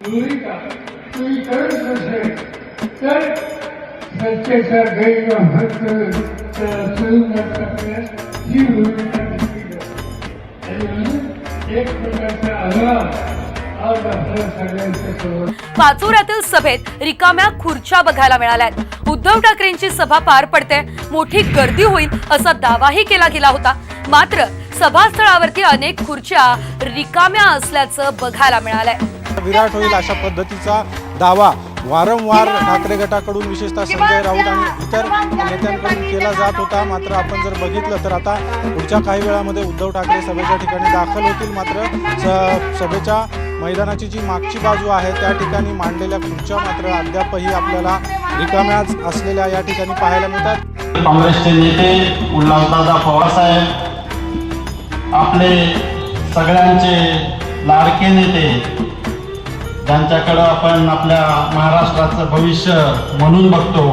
तुम्ही करत नसेल तर सत्तेचा ही भूमिका घेतली आणि म्हणून एक प्रकारचा पाचोऱ्यातील सभेत रिकाम्या खुर्च्या बघायला मिळाल्यात. उद्धव ठाकरेंची सभा पार पडते मोठी गर्दी होईल असा दावाही केला गेला होता. मात्र सभास्थळावरती अनेक खुर्च्या रिकाम्या असल्याचं बघायला मिळालंय. विराट होईल अशा पद्धतीचा दावा वारंवार ठाकरे गटाकडून विशेषतः संजय राऊत आणि इतर नेत्यांकडून केला जात होता. मात्र आपण जर बघितलं तर आता पुढच्या काही वेळामध्ये उद्धव ठाकरे सभेच्या ठिकाणी दाखल होतील. मात्र स सभेच्या मैदानाची जी मागची बाजू आहे त्या ठिकाणी मांडलेल्या खुर्च्या मात्र अद्यापही आपल्याला रिकाम्याच असलेल्या या ठिकाणी पाहायला मिळतात. काँग्रेसचे नेते उल्हासदादा पवारसाहेब आपले सगळ्यांचे लाडके नेते ज्यांच्याकडं आपण आपल्या महाराष्ट्राचं भविष्य म्हणून बघतो